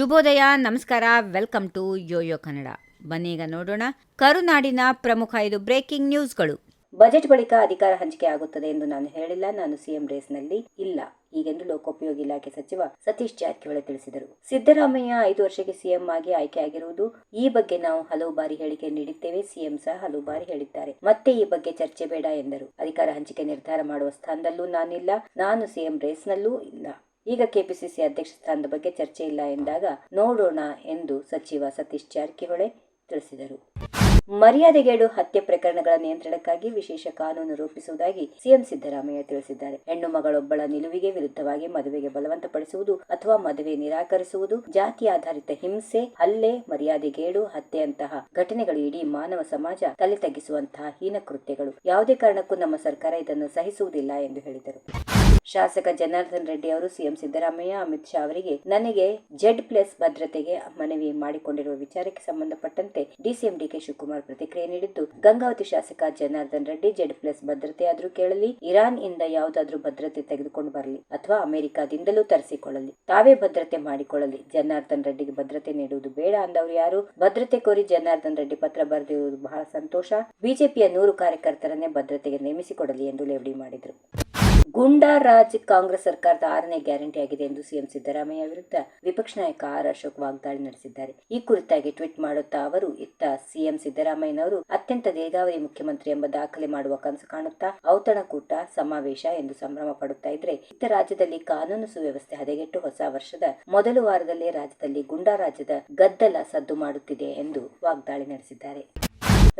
ಶುಭೋದಯ, ನಮಸ್ಕಾರ, welcome to YoYo Kannada. ಬನ್ನೀಗ ನೋಡೋಣ ಕರುನಾಡಿನ ಪ್ರಮುಖ ಐದು ಬ್ರೇಕಿಂಗ್ ನ್ಯೂಸ್ಗಳು. ಬಜೆಟ್ ಬಳಿಕ ಅಧಿಕಾರ ಹಂಚಿಕೆ ಆಗುತ್ತದೆ ಎಂದು ನಾನು ಹೇಳಿಲ್ಲ, ನಾನು ಸಿಎಂ ರೇಸ್ನಲ್ಲಿ ಇಲ್ಲ. ಹೀಗೆಂದು ಲೋಕೋಪಯೋಗಿ ಇಲಾಖೆ ಸಚಿವ ಸತೀಶ್ ಜಾರಕಿಹೊಳಿ ತಿಳಿಸಿದರು. ಸಿದ್ದರಾಮಯ್ಯ ಐದು ವರ್ಷಕ್ಕೆ ಸಿಎಂ ಆಗಿ ಆಯ್ಕೆಯಾಗಿರುವುದು ಈ ಬಗ್ಗೆ ನಾವು ಹಲವು ಬಾರಿ ಹೇಳಿಕೆ ನೀಡಿದ್ದೇವೆ, ಸಿಎಂ ಸಹ ಹಲವು ಬಾರಿ ಹೇಳಿದ್ದಾರೆ. ಮತ್ತೆ ಈ ಬಗ್ಗೆ ಚರ್ಚೆ ಬೇಡ ಎಂದರು. ಅಧಿಕಾರ ಹಂಚಿಕೆ ನಿರ್ಧಾರ ಮಾಡುವ ಸ್ಥಾನದಲ್ಲೂ ನಾನಿಲ್ಲ, ನಾನು ಸಿಎಂ ರೇಸ್ನಲ್ಲೂ ಇಲ್ಲ. ಈಗ ಕೆಪಿಸಿಸಿ ಅಧ್ಯಕ್ಷ ಸ್ಥಾನದ ಬಗ್ಗೆ ಚರ್ಚೆ ಇಲ್ಲ ಎಂದಾಗ ನೋಡೋಣ ಎಂದು ಸಚಿವ ಸತೀಶ್ ಜಾರಕಿಹೊಳಿ ತಿಳಿಸಿದರು. ಮರ್ಯಾದೆಗೇಡು ಹತ್ಯೆ ಪ್ರಕರಣಗಳ ನಿಯಂತ್ರಣಕ್ಕಾಗಿ ವಿಶೇಷ ಕಾನೂನು ರೂಪಿಸುವುದಾಗಿ ಸಿಎಂ ಸಿದ್ದರಾಮಯ್ಯ ತಿಳಿಸಿದ್ದಾರೆ. ಹೆಣ್ಣು ಮಗಳೊಬ್ಬಳ ನಿಲುವಿಗೆ ವಿರುದ್ಧವಾಗಿ ಮದುವೆಗೆ ಬಲವಂತಪಡಿಸುವುದು ಅಥವಾ ಮದುವೆ ನಿರಾಕರಿಸುವುದು, ಜಾತಿ ಆಧಾರಿತ ಹಿಂಸೆ, ಹಲ್ಲೆ ಮರ್ಯಾದೆಗೇಡು ಹತ್ಯೆಯಂತಹ ಘಟನೆಗಳು ಇಡೀ ಮಾನವ ಸಮಾಜ ತಲೆ ತಗ್ಗಿಸುವಂತಹ ಹೀನ ಕೃತ್ಯಗಳು. ಯಾವುದೇ ಕಾರಣಕ್ಕೂ ನಮ್ಮ ಸರ್ಕಾರ ಇದನ್ನು ಸಹಿಸುವುದಿಲ್ಲ ಎಂದು ಹೇಳಿದರು. ಶಾಸಕ ಜನಾರ್ದನ್ ರೆಡ್ಡಿ ಅವರು ಸಿಎಂ ಸಿದ್ದರಾಮಯ್ಯ, ಅಮಿತ್ ಶಾ ಅವರಿಗೆ, ನನಗೆ ಜೆಡ್ ಪ್ಲಸ್ ಭದ್ರತೆಗೆ ಮನವಿ ಮಾಡಿಕೊಂಡಿರುವ ವಿಚಾರಕ್ಕೆ ಸಂಬಂಧಪಟ್ಟಂತೆ ಡಿಸಿಎಂ ಡಿಕೆ ಶಿವಕುಮಾರ್ ಪ್ರತಿಕ್ರಿಯೆ ನೀಡಿದ್ದು, ಗಂಗಾವತಿ ಶಾಸಕ ಜನಾರ್ದನ್ ರೆಡ್ಡಿ, ಜೆಡ್ ಪ್ಲಸ್ ಭದ್ರತೆ ಆದರೂ ಕೇಳಲಿ ಇರಾನ್ ಇಂದ ಯಾವುದಾದ್ರೂ ಭದ್ರತೆ ತೆಗೆದುಕೊಂಡು ಬರಲಿ ಅಥವಾ ಅಮೆರಿಕಾದಿಂದಲೂ ತರಿಸಿಕೊಳ್ಳಲಿ. ತಾವೇ ಭದ್ರತೆ ಮಾಡಿಕೊಳ್ಳಲಿ. ಜನಾರ್ದನ್ ರೆಡ್ಡಿಗೆ ಭದ್ರತೆ ನೀಡುವುದು ಬೇಡ ಅಂದವರು ಯಾರು? ಭದ್ರತೆ ಕೋರಿ ಜನಾರ್ದನ್ ರೆಡ್ಡಿ ಪತ್ರ ಬರೆದಿರುವುದು ಬಹಳ ಸಂತೋಷ. ಬಿಜೆಪಿಯ ನೂರು ಕಾರ್ಯಕರ್ತರನ್ನೇ ಭದ್ರತೆಗೆ ನೇಮಿಸಿಕೊಡಲಿ ಎಂದು ಲೇವಡಿ ಮಾಡಿದರು. ಗುಂಡಾ ರಾಜ್ ಕಾಂಗ್ರೆಸ್ ಸರ್ಕಾರದ ಆರನೇ ಗ್ಯಾರಂಟಿ ಆಗಿದೆ ಎಂದು ಸಿಎಂ ಸಿದ್ದರಾಮಯ್ಯ ವಿರುದ್ಧ ವಿಪಕ್ಷ ನಾಯಕ ಆರ್ ಅಶೋಕ್ ವಾಗ್ದಾಳಿ ನಡೆಸಿದ್ದಾರೆ. ಈ ಕುರಿತಾಗಿ ಟ್ವೀಟ್ ಮಾಡುತ್ತಾ ಅವರು, ಇತ್ತ ಸಿಎಂ ಸಿದ್ದರಾಮಯ್ಯನವರು ಅತ್ಯಂತ ದೀರ್ಘಾವಧಿ ಮುಖ್ಯಮಂತ್ರಿ ಎಂಬ ದಾಖಲೆ ಮಾಡುವ ಕನಸು ಕಾಣುತ್ತಾ ಔತಣಕೂಟ, ಸಮಾವೇಶ ಎಂದು ಸಂಭ್ರಮ ಪಡುತ್ತಾ ಇದ್ರೆ, ಇತ್ತ ರಾಜ್ಯದಲ್ಲಿ ಕಾನೂನು ಸುವ್ಯವಸ್ಥೆ ಹದಗೆಟ್ಟು ಹೊಸ ವರ್ಷದ ಮೊದಲ ವಾರದಲ್ಲೇ ರಾಜ್ಯದಲ್ಲಿ ಗುಂಡಾ ರಾಜ್ಯದ ಗದ್ದಲ ಸದ್ದು ಮಾಡುತ್ತಿದೆ ಎಂದು ವಾಗ್ದಾಳಿ ನಡೆಸಿದ್ದಾರೆ.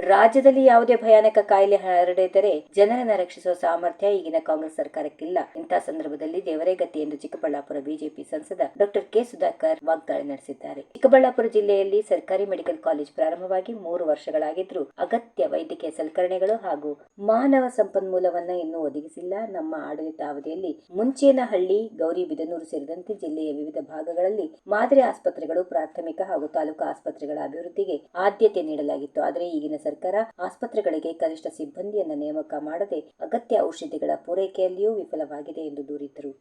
ರಾಜ್ಯದಲ್ಲಿ ಯಾವುದೇ ಭಯಾನಕ ಕಾಯಿಲೆ ಹರಡಿದರೆ ಜನರನ್ನ ರಕ್ಷಿಸುವ ಸಾಮರ್ಥ್ಯ ಈಗಿನ ಕಾಂಗ್ರೆಸ್ ಸರ್ಕಾರಕ್ಕಿಲ್ಲ. ಇಂತಹ ಸಂದರ್ಭದಲ್ಲಿ ದೇವರೇ ಗತಿ ಎಂದು ಚಿಕ್ಕಬಳ್ಳಾಪುರ ಬಿಜೆಪಿ ಸಂಸದ ಡಾಕ್ಟರ್ ಕೆ ಸುಧಾಕರ್ ವಾಗ್ದಾಳಿ ನಡೆಸಿದ್ದಾರೆ. ಚಿಕ್ಕಬಳ್ಳಾಪುರ ಜಿಲ್ಲೆಯಲ್ಲಿ ಸರ್ಕಾರಿ ಮೆಡಿಕಲ್ ಕಾಲೇಜ್ ಪ್ರಾರಂಭವಾಗಿ ಮೂರು ವರ್ಷಗಳಾಗಿದ್ರೂ ಅಗತ್ಯ ವೈದ್ಯಕೀಯ ಸಲಕರಣೆಗಳು ಹಾಗೂ ಮಾನವ ಸಂಪನ್ಮೂಲವನ್ನ ಇನ್ನೂ ಒದಗಿಸಿಲ್ಲ. ನಮ್ಮ ಆಡಳಿತಾವಧಿಯಲ್ಲಿ ಮುಂಚೇನಹಳ್ಳಿ ಗೌರಿಬಿದನೂರು ಸೇರಿದಂತೆ ಜಿಲ್ಲೆಯ ವಿವಿಧ ಭಾಗಗಳಲ್ಲಿ ಮಾದರಿ ಆಸ್ಪತ್ರೆಗಳು ಪ್ರಾಥಮಿಕ ಹಾಗೂ ತಾಲೂಕು ಆಸ್ಪತ್ರೆಗಳ ಅಭಿವೃದ್ಧಿಗೆ ಆದ್ಯತೆ ನೀಡಲಾಗಿತ್ತು. ಆದರೆ ಈಗಿನ ಸರ್ಕಾರ ಆಸ್ಪತ್ರೆಗಳಿಗೆ ಕನಿಷ್ಠ ಸಿಬ್ಬಂದಿಯನ್ನು ನೇಮಕ ಮಾಡದೆ ಅಗತ್ಯ ಔಷಧಿಗಳ ಪೂರೈಕೆಯಲ್ಲಿಯೂ ವಿಫಲವಾಗಿದೆ ಎಂದು ದೂರಿದರು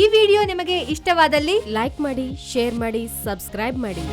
ಈ ವಿಡಿಯೋ ನಿಮಗೆ ಇಷ್ಟವಾದಲ್ಲಿ ಲೈಕ್ ಮಾಡಿ, ಶೇರ್ ಮಾಡಿ, ಸಬ್ಸ್ಕ್ರೈಬ್ ಮಾಡಿ.